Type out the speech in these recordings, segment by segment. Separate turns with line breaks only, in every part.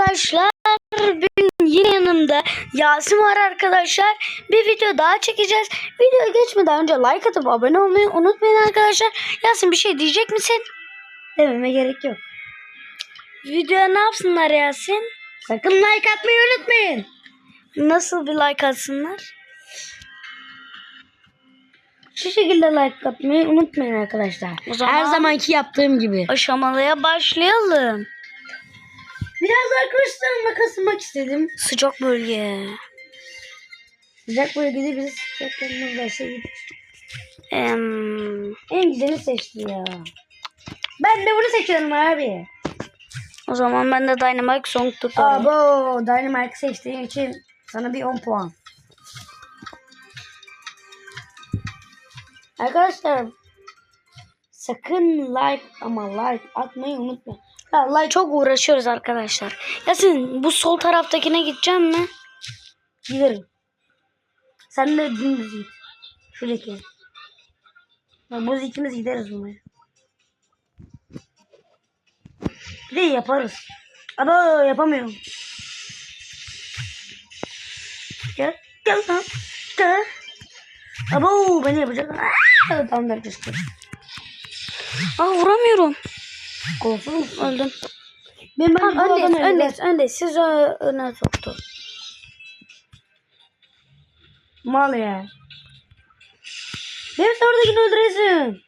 arkadaşlar. Bugün yine yanımda Yasin var arkadaşlar. Bir video daha çekeceğiz. Videoya geçmeden önce like atıp abone olmayı unutmayın arkadaşlar. Yasin bir şey diyecek misin?
Dememe gerek yok.
Videoya ne yapsınlar Yasin?
Sakın like atmayı unutmayın.
Nasıl bir like atsınlar?
Şu şekilde like atmayı unutmayın arkadaşlar.
O zaman-
Her zamanki yaptığım gibi.
Aşamalıya başlayalım.
Biraz arkadaşlarımla kasılmak istedim.
Sıcak bölge.
Sıcak bölgede biz sıcaklarımız varsa
Em,
en güzeli seçti ya. Ben de bunu seçiyorum abi.
o zaman ben de Dynamite Song tutarım.
Abo Dynamite seçtiğim için sana bir 10 puan. Arkadaşlar sakın like ama like atmayı unutmayın. Ya like
Çok uğraşıyoruz arkadaşlar. Yasin bu sol taraftakine gideceğim mi?
giderim. Sen de dümdüz git. Şuradaki. Ya biz ikimiz gideriz buraya. Bir de yaparız. Abo yapamıyorum. Gel. Gel lan. Gel. Abo beni yapacak. Aa, Tamam arkadaşlar.
Aa vuramıyorum.
Korksun musun?
Öldüm.
Ben ben
Tamam öndeyiz, öndeyiz, öndeyiz. Siz ö- öne soktu.
Mal ya. Benim oradakini öldüresin.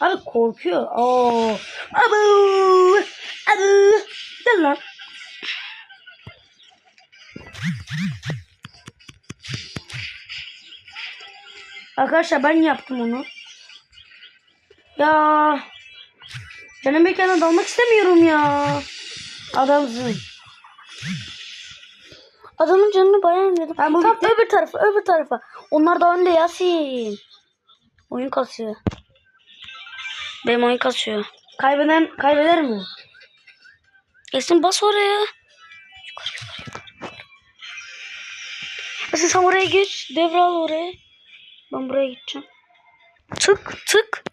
Abi korkuyor. Oo. Abu. Abu. Gel lan. Arkadaşlar ben yaptım onu. Ya. Benim mekana dalmak istemiyorum ya. Adamsın.
Adamın canını bayağı indirdim.
Bu
Tam
bitti.
öbür tarafa, öbür tarafa. Onlar da önde Yasin. Oyun kasıyor. Benim oyun kasıyor.
Kaybeden kaybeder mi?
Yasin bas oraya. Yukarı yukarı yukarı. Yasin sen oraya geç. Devral oraya. Ben buraya gideceğim. Tık tık.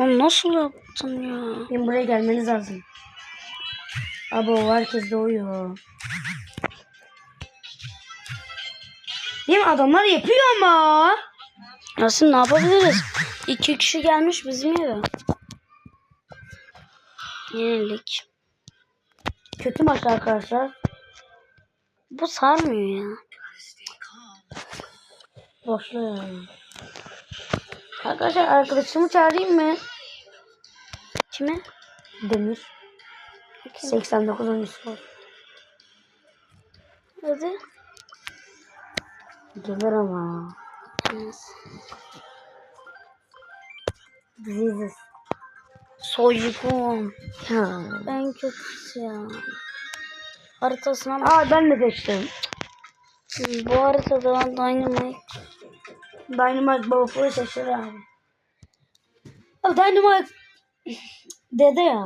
Lan nasıl yaptın ya?
Benim buraya gelmeniz lazım. Abo herkes de uyuyor. Değil mi? Adamlar yapıyor ama.
Yasin ne yapabiliriz? İki kişi gelmiş bizim eve. Yenilik.
Kötü maç arkadaşlar.
Bu sarmıyor ya.
Boşlu yani. Arkadaşlar arkadaşımı çağırayım mı?
Kime?
Demir. 89 oyuncusu var.
Hadi.
Gelir ama. Biziz.
Soygun.
Ha.
En kötüsü ya. Haritasına bak.
Aa ben de seçtim.
Bu haritada Dynamite.
Dynamite Baba Pro seçti abi. Abi Dynamite dede ya.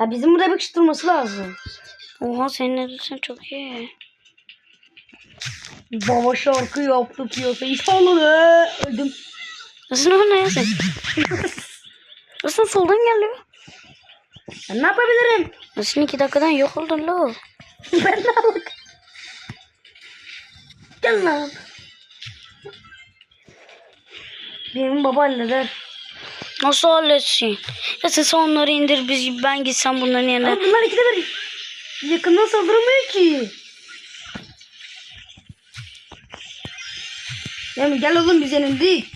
Ya bizim burada bakıştırması lazım.
Oha senin elbisen çok iyi.
Baba şarkı yaptı piyasayı salladı. Öldüm.
Nasıl ne ya sen? Nasıl soldan geliyor?
Ben ne yapabilirim?
Nasıl iki dakikadan yok oldun lo?
Ben ne yapayım? Gel lan. Benim baba halleder.
Nasıl halletsin? Ya sen onları indir biz ben gitsem bunların yerine.
Ama bunlar ikide bir yakından saldıramıyor ki. Yani gel oğlum biz yenildik.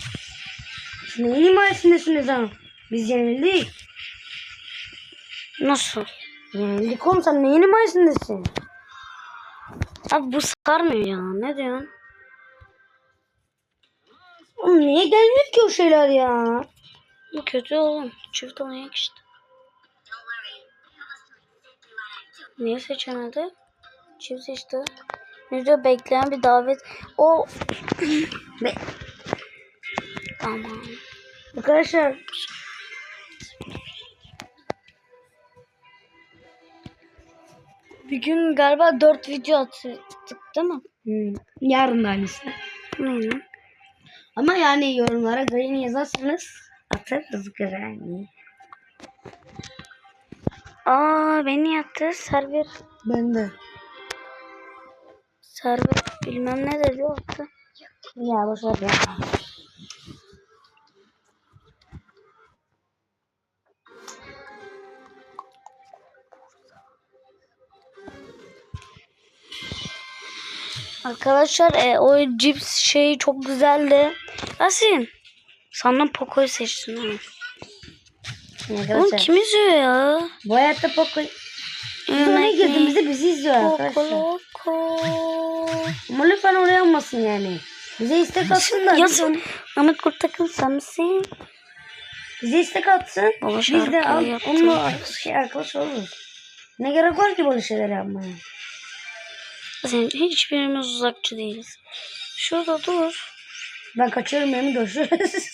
Siz neyin himayesindesiniz ha? Biz yenildik.
Nasıl?
Yenildik oğlum sen neyin himayesindesin?
Abi bu sarmıyor ya. Ne diyorsun?
Oğlum niye gelmiyor ki o şeyler ya?
Bu kötü oğlum. Çift oynayak işte. Niye seçemedi? Çift seçti. Video bekleyen bir davet. O
Be
tamam.
Arkadaşlar
Bir gün galiba 4 video attık değil mi?
hmm, yarın aynısı.
Lan?
Ama yani yorumlara Granny yazarsanız atarız Granny.
Aa beni yattı. Server.
Ben de.
Server bilmem ne dedi attı.
Ya boş ver ya.
Arkadaşlar e, o cips şeyi çok güzeldi. Asin. Sandım Poco'yu seçtin ha. Oğlum
Arkadaşlar.
kim izliyor ya?
Bu hayatta Poco... Biz oraya girdiğimizde bizi izliyor
Poco
arkadaşlar.
Loco.
Ama lütfen oraya olmasın yani. Bize istek atsın da.
Yazın. Ahmet Kurtak'ın sen misin?
Bize istek atsın.
Baba
Biz de al, onunla şey, arkadaş oluruz. Ne gerek var ki böyle şeyler yapmaya?
Sen hiçbirimiz uzakçı değiliz. Şurada dur.
Ben kaçıyorum yemin görüşürüz.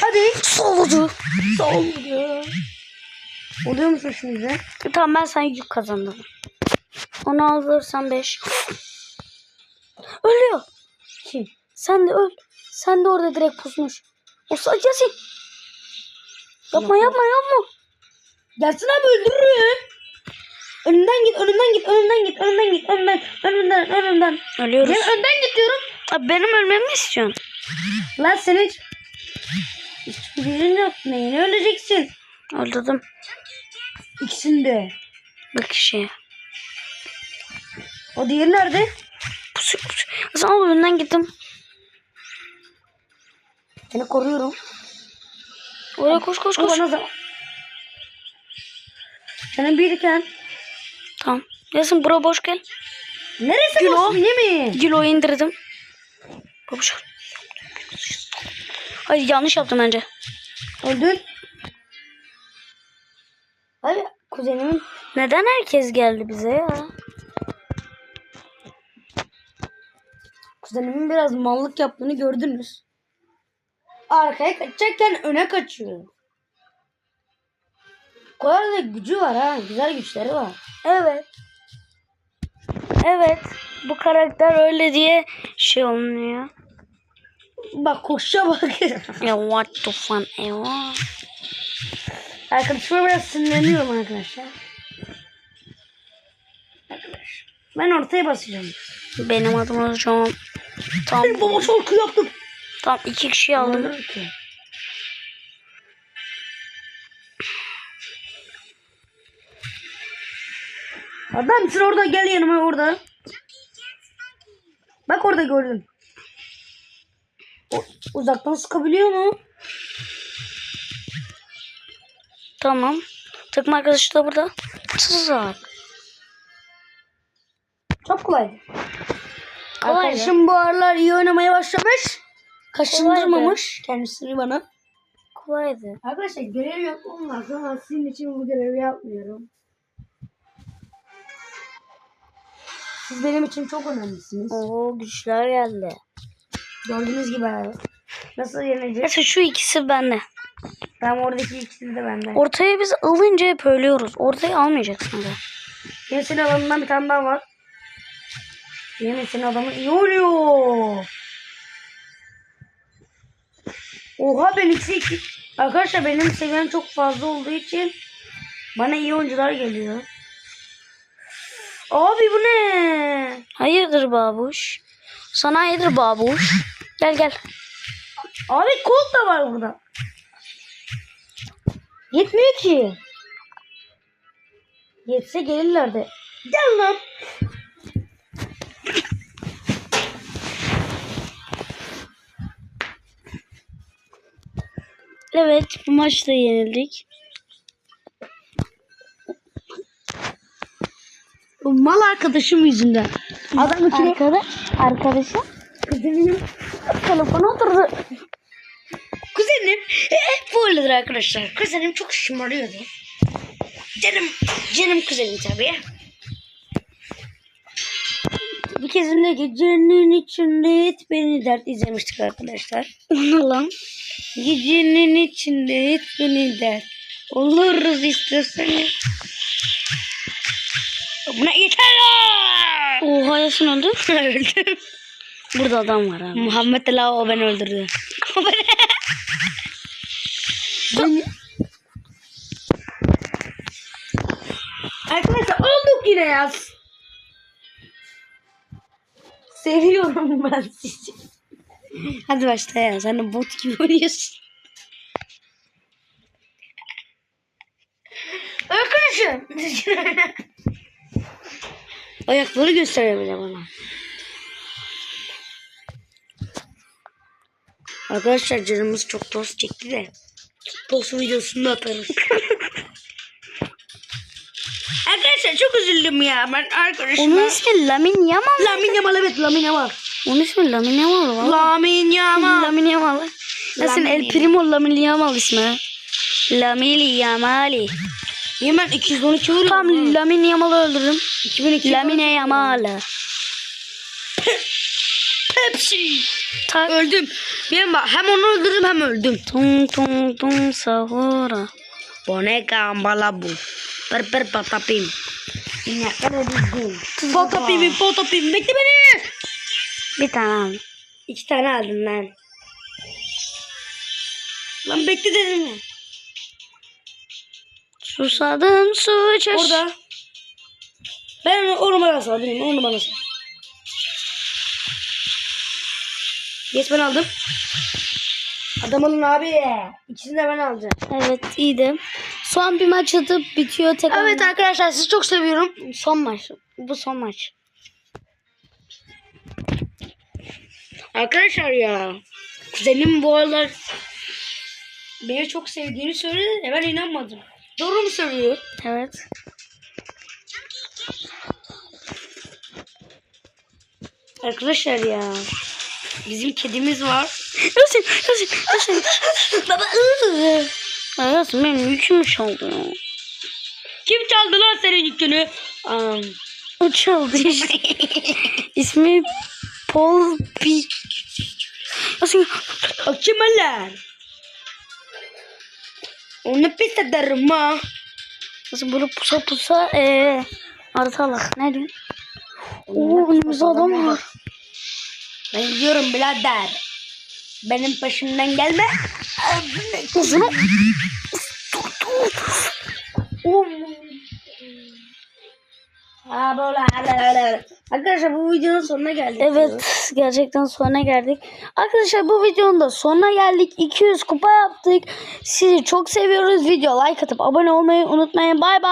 Hadi.
Soludu.
Oldu. Oluyor musun şimdi?
Tamam ben sen yük kazandım. Onu alırsan 5. Ölüyor.
Kim?
Sen de öl. Sen de orada direkt pusmuş. O sadece. Yapma yapma yapma.
Gelsin abi öldürürüm. Önümden git, önümden git, önümden git, önümden git, önümden, önümden, önümden.
Ölüyoruz.
Ya önden git diyorum.
Abi benim ölmemi mi istiyorsun?
Lan senin hiç... Hiçbir gücün yok. Neyine öleceksin?
Öldürdüm.
İkisinde.
Bir kişiye.
O diğeri nerede?
Pusu pusu. Sen al önden gittim.
Seni koruyorum.
Oraya koş koş koş.
bana zaman. Senin birken.
Tamam. Yasin bura boş gel.
Neresi
Gül
boş değil mi?
Kiloyu indirdim. Babuşar. Hayır yanlış yaptım bence.
Öldün. Abi kuzenimin
Neden herkes geldi bize ya?
kuzenimin biraz mallık yaptığını gördünüz. Arkaya kaçacakken öne kaçıyor. O kadar da gücü var ha. Güzel güçleri var.
Evet. Evet. Bu karakter öyle diye şey olmuyor.
Bak koşuşa bak.
Ya what the fun ewa.
Arkadaşıma biraz sinirleniyorum arkadaşlar. Arkadaş. Ben ortaya basacağım.
Benim adım hocam. Tam,
Bir baba şarkı yaptım.
tam iki kişi aldım.
Aldım ki. Adam mısın orada gel yanıma orada. Bak orada gördüm. O, uzaktan sıkabiliyor mu?
Tamam. Takım arkadaşı da burada. Tuzak.
Çok kolay.
Kolaydı.
Arkadaşım bu aralar iyi oynamaya başlamış. Kaşındırmamış kendisini bana.
Kolaydı.
Arkadaşlar görev yapmam lazım ama sizin için bu görevi yapmıyorum. Siz benim için çok önemlisiniz.
Oo güçler geldi.
Gördüğünüz gibi abi. Nasıl yeneceğiz?
Neyse şu ikisi bende.
Tamam oradaki ikisi de bende.
Ortaya biz alınca hep ölüyoruz. Ortayı almayacaksın da.
Yenisinin adamından bir tane daha var. Yenisinin adamı iyi oluyor. Oha ben ikisi iki. Arkadaşlar benim seviyem çok fazla olduğu için bana iyi oyuncular geliyor. Abi bu ne?
Hayırdır babuş? Sana hayırdır babuş? Gel gel.
Abi Colt da var burada. Yetmiyor ki. Yetse gelirlerdi. Gel lan.
Evet bu maçta yenildik.
Mal arkadaşım yüzünden. Adam ikili
Arkadaş, arkadaşım
kuzenim
telefona oturdu.
Kuzenim hep böyledir arkadaşlar. Kuzenim çok şımarıyordu. Canım, canım kuzenim tabii. Bir kezinde gecenin içinde et beni dert izlemiştik arkadaşlar.
Ne lan?
Gecenin içinde et beni dert. Oluruz istiyorsan. Buna yeter lan!
Oha Yasin öldü.
Öldüm.
Burada adam var abi.
Muhammed Allah o beni öldürdü. Ben- Arkadaşlar olduk yine ya. Seviyorum ben sizi. Hadi başla ya. Sen de bot gibi oynuyorsun. Arkadaşlar. Ayakları gösteriyor bile bana. Arkadaşlar canımız çok tost çekti de. Tost videosunu atarız. Arkadaşlar çok üzüldüm ya. Ben arkadaşıma...
Onun ismi Lamin Yamal.
Lamin Yamal evet Lamin Yamal.
Onun ismi Lamin Yamal. valla.
Lamin Yamal.
Lamin Yamal.
Lamin
El Primo Lamin Yamal ismi. Lamin Yamali.
Yemen 212 vuruyor.
Tam Lamin Yamal'ı öldürdüm.
2002
Lamine Yamal.
Hepsi.
Tak.
Öldüm. Ben bak hem onu öldürdüm hem öldüm.
Tung tung tung sahura.
Boneka bala bu. Per per patapim. İnekler öldürdüm. Patapim patapim. Bekle beni.
Bir tane aldım.
İki tane aldım lan. Lan bekle dedim ya.
Susadım su içer.
Orada. Ben onu, onu bana sal. Benim, onu bana sal. Yes ben aldım. Adam alın abi. İkisini de ben alacağım.
Evet iyiydi. Son bir maç atıp bitiyor tekrar.
Evet arkadaşlar sizi çok seviyorum.
Son maç. Bu son maç.
Arkadaşlar ya. Kuzenim bu aralar beni çok sevdiğini söyledi de ben inanmadım. Doğru mu söylüyor?
Evet.
Arkadaşlar ya. Bizim kedimiz var.
Yasin, Yasin, Yasin. Baba ıı. Ya Yasin benim yükümü çaldı ya.
Kim çaldı lan senin yükünü? Um,
O çaldı işte. İsmi Paul P. Yasin
kim lan? Onu pis ederim ha.
Yasin böyle pusa pusa eee. Arıtalak. Ne diyorsun? Oo önümüzde adam var.
Ben gidiyorum birader. Benim peşimden gelme.
Kızını.
Ha böyle. Arkadaşlar bu videonun sonuna geldik.
Evet gerçekten sonuna geldik. Arkadaşlar bu videonun da sonuna geldik. 200 kupa yaptık. Sizi çok seviyoruz. Video like atıp abone olmayı unutmayın. Bay bay.